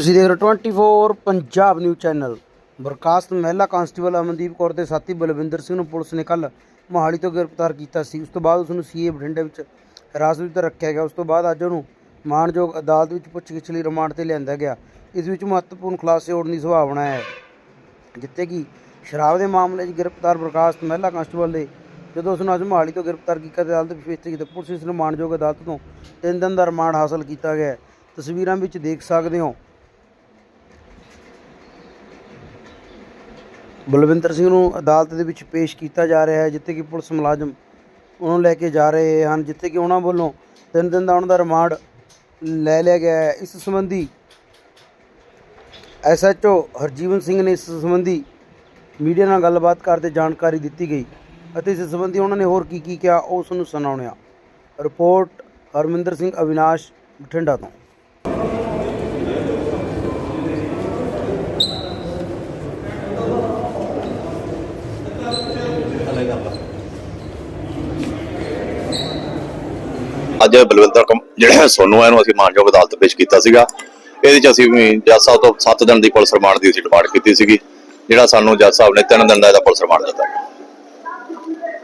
ਤੁਸੀਂ ਦੇਖ ਰਹੇ ਹੋ 24 ਪੰਜਾਬ ਨਿਊਜ਼ ਚੈਨਲ ਬਰਖਾਸਤ ਮਹਿਲਾ ਕਾਂਸਟੇਬਲ ਅਮਨਦੀਪ ਕੌਰ ਦੇ ਸਾਥੀ ਬਲਵਿੰਦਰ ਸਿੰਘ ਨੂੰ ਪੁਲਿਸ ਨੇ ਕੱਲ ਮੋਹਾਲੀ ਤੋਂ ਗ੍ਰਿਫਤਾਰ ਕੀਤਾ ਸੀ। ਉਸ ਤੋਂ ਬਾਅਦ ਉਸ ਨੂੰ ਸੀਏ ਬਠਿੰਡੇ ਵਿੱਚ ਹਿਰਾਸਤ ਵਿੱਚ ਰੱਖਿਆ ਗਿਆ। ਉਸ ਤੋਂ ਬਾਅਦ ਅੱਜ ਉਹਨੂੰ ਮਾਣਯੋਗ ਅਦਾਲਤ ਵਿੱਚ ਪੁੱਛਗਿੱਛ ਲਈ ਰਿਮਾਂਡ ਤੇ ਲਿਆਂਦਾ ਗਿਆ। ਇਸ ਵਿੱਚ ਮਹੱਤਵਪੂਰਨ ਖੁਲਾਸੇ ਹੋਣ ਦੀ ਸੰਭਾਵਨਾ ਹੈ, ਜਿੱਥੇ ਕਿ ਸ਼ਰਾਬ ਦੇ ਮਾਮਲੇ 'ਚ ਗ੍ਰਿਫਤਾਰ ਬਰਖਾਸਤ ਮਹਿਲਾ ਕਾਂਸਟੇਬਲ ਦੇ ਜਦੋਂ ਉਸ ਨੂੰ ਅੱਜ ਮੋਹਾਲੀ ਤੋਂ ਗ੍ਰਿਫਤਾਰ ਕੀਤਾ ਤੇ ਅਦਾਲਤ ਵਿੱਚ ਪੇਸ਼ ਕੀਤਾ ਪੁਲਿਸ ਇਸ ਨੂੰ ਮਾਣਯੋਗ ਅਦਾਲਤ ਤੋਂ ਤਿੰਨ ਦਿਨ ਦਾ ਰਿਮਾਂਡ ਹਾਸਲ ਕੀਤਾ ਗਿਆ ਤਸਵੀਰਾਂ ਵਿੱਚ ਦੇਖ ਸਕਦੇ ਹੋ ਬਲਵਿੰਦਰ ਸਿੰਘ ਨੂੰ ਅਦਾਲਤ ਦੇ ਵਿੱਚ ਪੇਸ਼ ਕੀਤਾ ਜਾ ਰਿਹਾ ਹੈ, ਜਿੱਥੇ ਕਿ ਪੁਲਿਸ ਮੁਲਾਜ਼ਮ ਉਹਨਾਂ ਨੂੰ ਲੈ ਕੇ ਜਾ ਰਹੇ ਹਨ, ਜਿੱਥੇ ਕਿ ਉਹਨਾਂ ਵੱਲੋਂ ਤਿੰਨ ਦਿਨ ਦਾ ਉਹਨਾਂ ਦਾ ਰਿਮਾਂਡ ਲੈ ਲਿਆ ਗਿਆ ਹੈ। ਇਸ ਸੰਬੰਧੀ ਐਸਐਚਓ ਹਰਜੀਵਨ ਸਿੰਘ ਨੇ ਇਸ ਸੰਬੰਧੀ ਮੀਡੀਆ ਨਾਲ ਗੱਲਬਾਤ ਕਰਦੇ ਜਾਣਕਾਰੀ ਦਿੱਤੀ ਗਈ ਅਤੇ ਇਸ ਸੰਬੰਧੀ ਉਹਨਾਂ ਨੇ ਹੋਰ ਕੀ ਕੀ ਕਿਹਾ, ਉਹ ਉਸ ਨੂੰ ਸੁਣਾਉਣਿਆ ਰਿਪੋਰਟ ਹਰਮਿੰਦਰ ਸਿੰਘ ਅਵਿਨਾਸ਼ ਬਠਿੰਡਾ ਤੋਂ। ਅੱਜ ਬਲਵਿੰਦਰ ਕਮ ਜਿਹੜਾ ਸੋਨੂ ਹੈ ਇਹਨੂੰ ਅਸੀਂ ਮਾਨਯੋਗ ਅਦਾਲਤ ਪੇਸ਼ ਕੀਤਾ ਸੀਗਾ। ਇਹਦੇ ਚ ਅਸੀਂ ਵੀ ਜੱਜ ਸਾਹਿਬ ਤੋਂ 7 ਦਿਨ ਦੀ ਪੁਲਿਸ ਰਿਮਾਂਡ ਦੀ ਅਸੀਂ ਡਿਮਾਂਡ ਕੀਤੀ ਸੀਗੀ, ਜਿਹੜਾ ਸਾਨੂੰ ਜੱਜ ਸਾਹਿਬ ਨੇ 3 ਦਿਨ ਦਾ ਇਹਦਾ ਪੁਲਿਸ ਰਿਮਾਂਡ ਦਿੱਤਾ।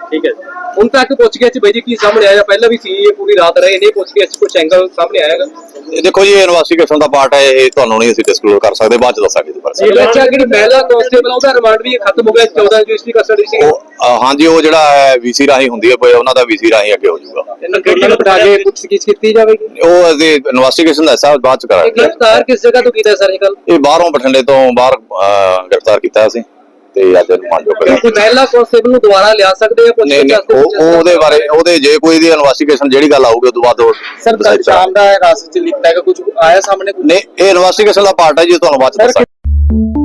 ਠੀਕ ਹੈ। ਹੁਣ ਤੱਕ ਪੁੱਛ ਗਿਆ ਚ ਬਾਈ ਜੀ ਕੀ ਸਾਹਮਣੇ ਆਇਆ? ਪਹਿਲਾਂ ਵੀ ਸੀ ਇਹ ਪੂਰੀ ਰਾਤ ਰਹੇ ਨੇ ਪੁੱਛ ਗਿਆ ਕੁਝ ਐਂਗਲ ਸਾਹਮਣੇ ਆਏਗਾ ਇਹ ਦੇਖੋ ਜੀ ਇਨਵੈਸਟੀਗੇਸ਼ਨ ਦਾ ਪਾਰਟ ਹੈ ਇਹ ਤੁਹਾਨੂੰ ਨਹੀਂ ਅਸੀਂ ਡਿਸਕਲੋਜ਼ ਕਰ ਸਕਦੇ ਬਾਅਦ ਚ ਦੱਸਾਂਗੇ ਜੀ ਪਰ ਇਹ ਬੱਚਾ ਜਿਹੜੀ ਮਹਿਲਾ ਕਾਂਸਟੇਬਲ ਉਹਦਾ ਰਿਮਾਂਡ ਵੀ ਖਤਮ ਹੋ ਗਿਆ 14 ਰਜਿਸਟਰੀ ਕਸਟਡੀ ਸੀ ਉਹ ਹਾਂਜੀ ਉਹ ਜਿਹੜਾ ਹੈ ਵੀਸੀ ਰਾਹੀਂ ਹੁੰਦੀ ਹੈ ਉਹਨਾਂ ਦਾ ਵੀਸੀ ਰਾਹੀਂ ਅੱਗੇ ਹੋ ਜਾਊਗਾ। ਇਹਨਾਂ ਨੂੰ ਬਿਠਾ ਕੇ ਪੁੱਛ ਕੀਤੀ ਜਾਵੇਗੀ ਉਹ ਅਸੀਂ ਇਨਵੈਸਟੀਗੇਸ਼ਨ ਦਾ ਹਿੱਸਾ ਬਾਅਦ ਚ ਇਹ ਕਰਾਂਗੇ ਗ੍ਰਿਫਤਾਰ ਕਿਸ ਜਗ੍ਹਾ ਤੋਂ ਕੀਤਾ ਸਰ ਕੱਲ ਇਹ ਬਾਹਰੋਂ ਬਠਿੰਡੇ ਤੋਂ ਬਾਹਰ ਗ੍ਰਿਫਤਾਰ ਕੀਤਾ ਅਸੀਂ। ਤੇ ਅੱਜ ਇਹਨੂੰ ਮਾਨਯੋਗ ਕਰਾਂਗੇ ਕੋਈ ਮਹਿਲਾ ਕਾਂਸਟੇਬਲ ਨੂੰ ਦੁਬਾਰਾ ਲਿਆ ਸਕਦੇ ਆ ਪੁੱਛ ਨਹੀਂ ਨਹੀਂ ਉਹ ਉਹ ਉਹਦੇ ਬਾਰੇ ਉਹਦੇ ਜੇ ਕੋਈ ਦੀ ਇਨਵੈਸਟੀਗੇਸ਼ਨ ਜਿਹੜੀ ਗੱਲ ਆਊਗੀ ਤੋਂ ਬਾਅਦ ਉਹ ਸਰ decide ਕਰਾਂਗੇ। ਦਾ ਰਾਸਤੇ ਚ ਲਿਖਤਾ ਹੈ ਕੁਝ ਆਇਆ ਸਾਹਮਣੇ ਨਹੀਂ ਇਹ ਇਨਵੈਸਟੀਗੇਸ਼ਨ ਦਾ ਪਾਰਟ ਹੈ ਜੀ ਤੁਹਾਨੂੰ ਬਾਅਦ ਚ ਦੱਸਾਂਗੇ